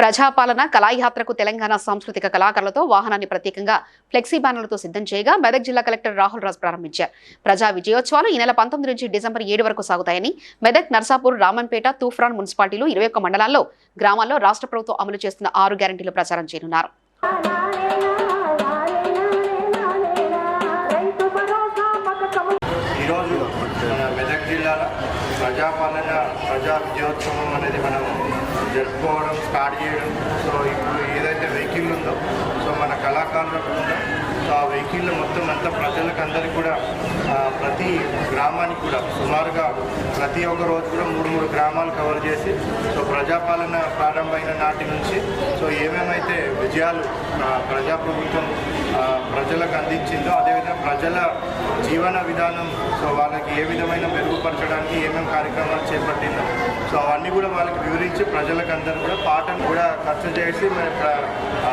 ప్రజాపాలన కళాయాత్రకు తెలంగాణ సాంస్కృతిక కళాకారులతో వాహనాన్ని ప్రత్యేకంగా ఫ్లెక్సీ బ్యానర్లతో సిద్ధం చేయగా మెదక్ జిల్లా కలెక్టర్ రాహుల్ రాజ్ ప్రారంభించారు. ప్రజా విజయోత్సవాలు ఈ నెల పంతొమ్మిది నుంచి డిసెంబర్ ఏడు వరకు సాగుతాయని మెదక్ నర్సాపూర్ రామన్పేట తూఫ్రాన్ మున్సిపాలిటీలు ఇరవై ఒక్క మండలాల్లో గ్రామాల్లో రాష్ట్ర ప్రభుత్వం అమలు చేస్తున్న ఆరు గ్యారంటీలు ప్రచారం చేయనున్నారు. మన మెదక్ జిల్లాలో ప్రజాపాలన ప్రజా విజయోత్సవం అనేది మనం జరుపుకోవడం స్టార్ట్ చేయడం. సో ఇప్పుడు ఏదైతే వెహికల్ ఉందో సో మన కళాకారులకు ఉందో సో ఆ వెహికల్ మొత్తం అంతా ప్రజలకు అందరికీ కూడా గ్రామానికి కూడా సుమారుగా ప్రతి ఒక్క రోజు కూడా మూడు మూడు గ్రామాలు కవర్ చేసి సో ప్రజాపాలన ప్రారంభమైన నాటి నుంచి సో ఏమేమైతే విజయాలు ప్రజాప్రభుత్వం ప్రజలకు అందించిందో అదేవిధంగా ప్రజల జీవన విధానం సో వాళ్ళకి ఏ విధమైన మెరుగుపరచడానికి ఏమేమి కార్యక్రమాలు చేపట్టిందో సో అవన్నీ కూడా వాళ్ళకి వివరించి ప్రజలకు అందరూ కూడా పాటను కూడా ఖర్చు చేసి మరి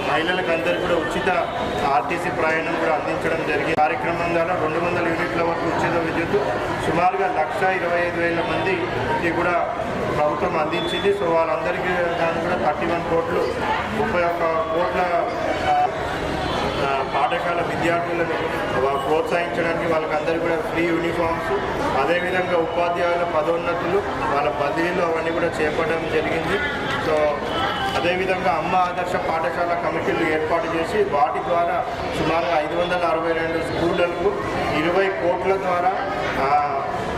మహిళలకు అందరికీ కూడా ఉచిత ఆర్టీసీ ప్రయాణం కూడా అందించడం జరిగింది. కార్యక్రమం ద్వారా రెండు వందల యూనిట్ల వరకు ఉచిత విద్యుత్ సుమారుగా లక్ష ఇరవై ఐదు వేల మందికి కూడా ప్రభుత్వం అందించింది. సో వాళ్ళందరికీ దాన్ని కూడా థర్టీ వన్ కోట్లు ముప్పై ఒక్క కోట్ల పాఠశాల విద్యార్థులను ప్రోత్సహించడానికి వాళ్ళకందరికీ కూడా ఫ్రీ యూనిఫామ్స్ అదేవిధంగా ఉపాధ్యాయుల పదోన్నతులు వాళ్ళ బదిలీలు అవన్నీ కూడా చేపట్టడం జరిగింది. సో అదేవిధంగా అమ్మ ఆదర్శ పాఠశాల కమిటీలు ఏర్పాటు చేసి వాటి ద్వారా సుమారుగా ఐదు వందల అరవై రెండు స్కూళ్ళకు ఇరవై కోట్ల ద్వారా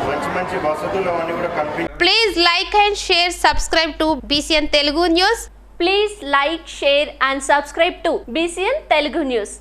మంచి మంచి వసతులు అవన్నీ కూడా కల్పించారు please like and share subscribe to BCN Telugu news please like share and subscribe to BCN Telugu news